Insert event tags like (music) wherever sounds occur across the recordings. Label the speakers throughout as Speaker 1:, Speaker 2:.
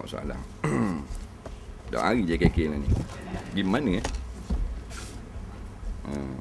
Speaker 1: tengok soalan. (clears throat) Dah hari je kekek ni. Gimana eh? Hmm.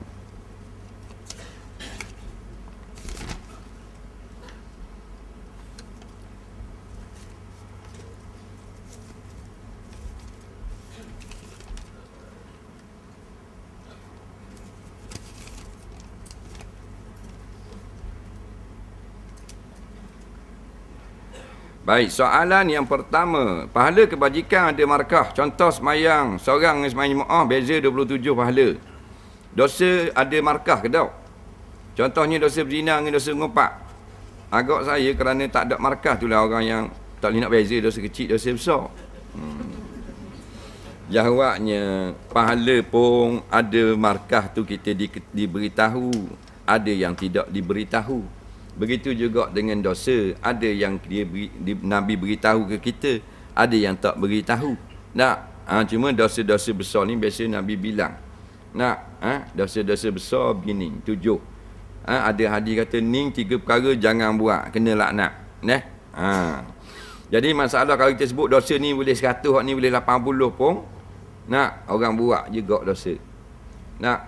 Speaker 1: Baik, soalan yang pertama. Pahala kebajikan ada markah. Contoh semayang. Seorang yang semayang jemaah, beza 27 pahala. Dosa ada markah ke tak? Contohnya dosa berzina dengan dosa ngopak. Agak saya kerana tak ada markah itulah orang yang tak boleh nak beza dosa kecil, dosa besar. Hmm. Jawabnya, pahala pun ada markah tu kita di, diberitahu. Ada yang tidak diberitahu. Begitu juga dengan dosa, ada yang dia beri, di, Nabi beritahu ke kita, ada yang tak beritahu. Nak, ha, cuma dosa-dosa besar ni biasa Nabi bilang. Nak, ha, dosa-dosa besar begini, tujuh. Ha, ada hadis kata, ni tiga perkara jangan buat, kena laknat. Nah, ha. Jadi masalah kalau kita sebut dosa ni boleh 100, ni boleh 80 pun, nak, orang buat juga dosa. Nak,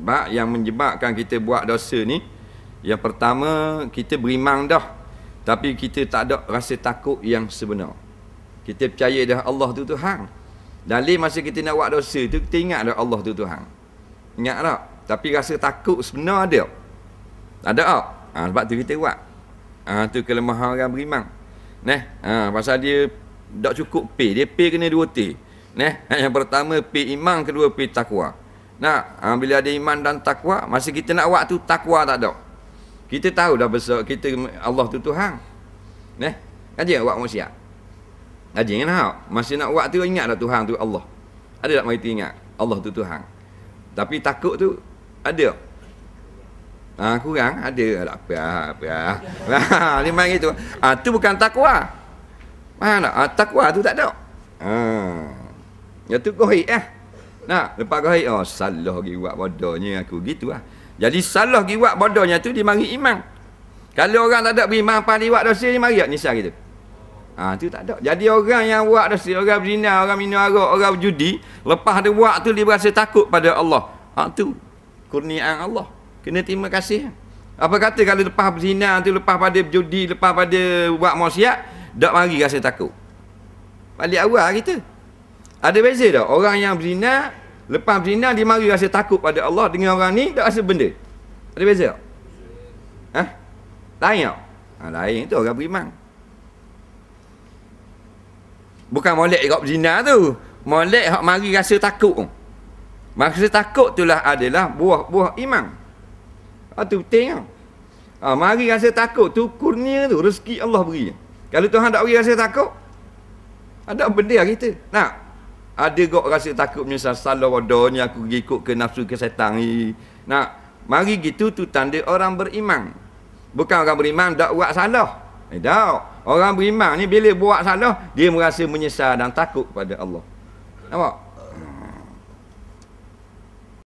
Speaker 1: sebab yang menyebabkan kita buat dosa ni, yang pertama, kita berimang dah. Tapi kita tak ada rasa takut yang sebenar. Kita percaya dah Allah tu Tuhan. Dalil masa kita nak buat dosa tu, kita ingat dah Allah tu Tuhan. Ingat tak? Tapi rasa takut sebenar ada. Ada tak? Ha, sebab tu kita buat. Ha, tu kelemahan orang berimang. Nah, ha, pasal dia tak cukup P. Dia P kena dua T. Nah, (laughs) yang pertama P iman, kedua P takwa. Nah, ha, bila ada iman dan takwa, masa kita nak buat tu takwa tak ada. Kita tahu dah besar kita Allah tu Tuhan. Neh, kaji buat manusia. Kaji kan hak. Masih nak buat tu ingat dah Tuhan tu Allah. Ada tak mari ingat Allah tu Tuhan. Tapi takut tu ada. Ah ha, kurang ada tak apa apa. (laughs) Ha lima gitu. Ah tu bukan takwa. Mana ah takwa tu tak ada. Ha. Ya tu gohik eh. Nah, lepas gohik oh salah lagi buat bodohnya aku gitu ah. Jadi salah giwat bodohnya tu dia mari iman. Kalau orang tak ada beriman apa dia buat dosa dia mari tak nyesal gitu. Ha tu tak ada. Jadi orang yang buat dosa, orang berzina, orang minum arak, orang berjudi, lepas dia buat tu dia berasa takut pada Allah. Ha tu kurniaan Allah. Kena terima kasih. Apa kata kalau lepas berzina tu, lepas pada berjudi, lepas pada buat maksiat, tak mari rasa takut. Balik awal kita. Ada beza tak? Orang yang berzina, Lepas berzina dia mari rasa takut pada Allah dengan orang ni tak rasa benda. Ada beza tak? Ha? Lain tak? Ha, lain tu orang beriman. Bukan molek kat berzina tu. Molek hak mari rasa takut. Rasa takut itulah adalah buah-buah iman. Ha, tu penting tau. Ha, mari rasa takut tu kurnia tu rezeki Allah beri. Kalau Tuhan tak beri rasa takut ada benda kita. Nak ada kok rasa takut menyesal salah wadahnya aku ikut ke nafsu ke setan ni. Nak mari gitu tu tanda orang beriman. Bukan orang beriman tak buat salah. Eh tak. Orang beriman ni bila buat salah dia merasa menyesal dan takut pada Allah. Nampak?